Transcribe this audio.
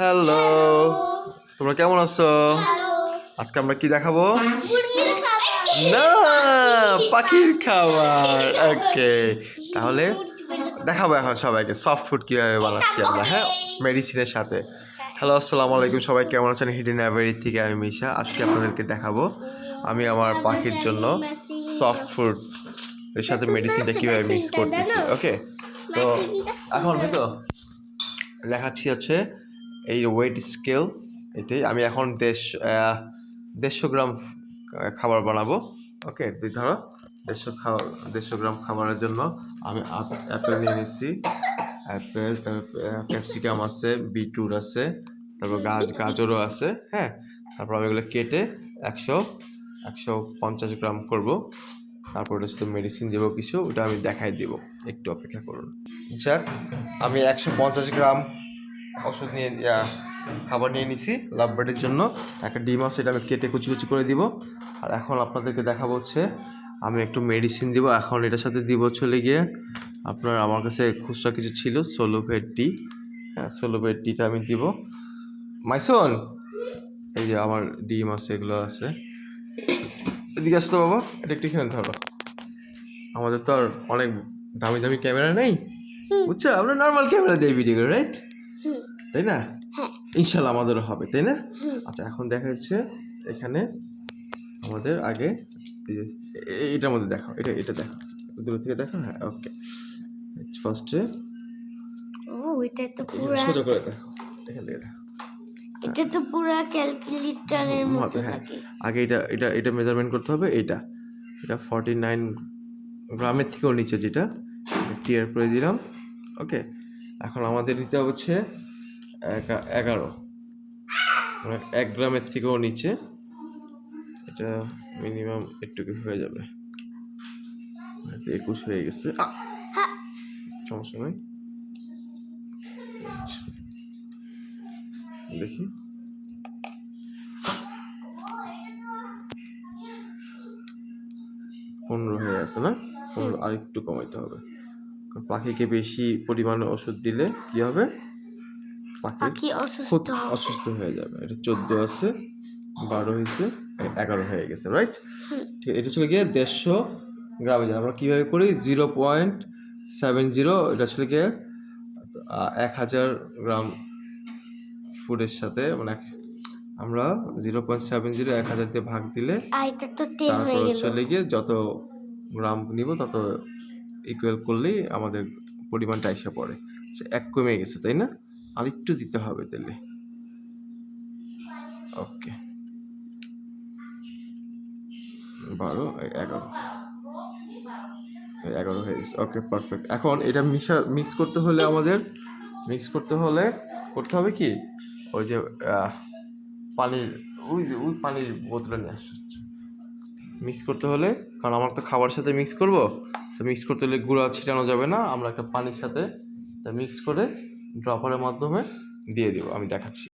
Hello তোমরা কেমন আছো? আজকে আমরা কি দেখাবো? না পাখির খাবার। ওকে তাহলে দেখাবো এখন সবাইকে সফট ফুড কীভাবে বানাচ্ছি আমরা হ্যাঁ? মেডিসিনের সাথে। হ্যালো আসসালামু আলাইকুম। সবাই কেমন আছেন? হিডেন অ্যাভারি থেকে আমি মিশা। আজকে আপনাদেরকে দেখাবো আমি আমার পাখির জন্য সফট ফুড এর সাথে মেডিসিনটা কীভাবে মিক্স করতেছি। ওকে তো এখন তো দেখাচ্ছি হচ্ছে এই ওয়েট স্কেল এটাই আমি এখন দেশ দেড়শো গ্রাম খাবার বানাবো। ওকে তুই ধরো। দেড়শো খাবার দেড়শো গ্রাম খাবারের জন্য আমি অ্যাপেল নিয়ে নিচ্ছি। অ্যাপেল ক্যাপসিকাম আছে বিটরুট আছে, তারপর গাছ গাজরও আছে হ্যাঁ? তারপর আমি এগুলো কেটে একশো একশো পঞ্চাশ গ্রাম করব। তারপর ওটা সাথে মেডিসিন দেবো কিছু, ওটা আমি দেখাই দেবো। একটু অপেক্ষা করুন। যাক, আমি একশো পঞ্চাশ গ্রাম ওষুধ নিয়ে খাবার নিয়ে নিছি লাভ বার্ডের জন্য। একটা ডিম আছে এটা আমি কেটে কুচি কুচি করে দিব। আর এখন আপনাদেরকে দেখাবো হচ্ছে আমি একটু মেডিসিন দিব। এখন এটার সাথে দিব চলে গিয়ে আপনার আমার কাছে খুচরা কিছু ছিল সোলোভেট টি হ্যাঁ সোলোভেট টিটা আমি দিব। মাইসন এই যে আমার ডিম আছে এগুলো আছে। এদিকে আসতো বাবা এটা একটু এখানে ধরো। আমাদের তো আর অনেক দামি দামি ক্যামেরা নেই। বুঝছ? আমরা নর্মাল ক্যামেরা দিয়ে ভিডিও করি রাইট তাই না? ইনশাল্লাহ আমাদেরও হবে তাই না? আচ্ছা এখন দেখা যাচ্ছে এখানে আমাদের আগে এটার মধ্যে দেখো এটা এটা দেখো দূর থেকে দেখো হ্যাঁ ওকে। ফার্স্টে এটা তো পুরা সোজা করে দেখো এখান থেকে দেখো এটা তো পুরা ক্যালকুলেটরের মতো হ্যাঁ। আগে এটা এটা এটা মেজারমেন্ট করতে হবে এটা। ফর্টি নাইন গ্রামের থেকেও নিচে যেটা টিয়ার করে দিলাম ওকে। এখন আমাদের নিতে হচ্ছে এগারো। মানে এক গ্রামের থেকেও নিচে, এটা মিনিমাম একটু কি হয়ে যাবে। একুশ হয়ে গেছে। সমস্যা নেই। দেখি। পনেরো হয়ে আছে না? পনেরো আর একটু কমাইতে হবে। কারণ পাখিকে বেশি পরিমাণে ওষুধ দিলে কি হবে? পাখি অসুস্থ। অসুস্থ হয়ে যাবে। এটা চোদ্দ আছে বারো হয়েছে এগারো হয়ে গেছে রাইট ঠিক এটা চলে গিয়ে দেড়শো গ্রামে যায় আমরা কীভাবে করি? জিরো পয়েন্ট সেভেন জিরো এটা চলে গিয়ে এক হাজার গ্রাম ফুডের সাথে মানে আমরা জিরো পয়েন্ট সেভেন জিরো এক হাজার দিয়ে ভাগ দিলে হয়ে তারপর চলে গিয়ে যত গ্রাম নিব তত ইকুয়াল করলেই আমাদের পরিমাণটা এসে পড়ে। এক কমে গেছে তাই না? আর একটু দিতে হবে তাহলে। ওকে। বারো এগারো। এগারো হয়ে গেছে। ওকে পারফেক্ট এখন এটা মিশা মিক্স করতে হলে আমাদের মিক্স করতে হলে করতে হবে কি? ওই যে পানির, ওই ওই পানির বোতলে নিয়ে আসছে মিক্স করতে হলে, কারণ আমার তো খাবার সাথে মিক্স করব। তো মিক্স করতে হলে গুঁড়া ছিটানো যাবে না। আমরা একটা পানির সাথে মিক্স করে ড্রপারের মাধ্যমে দিয়ে দেবো আমি দেখাচ্ছি।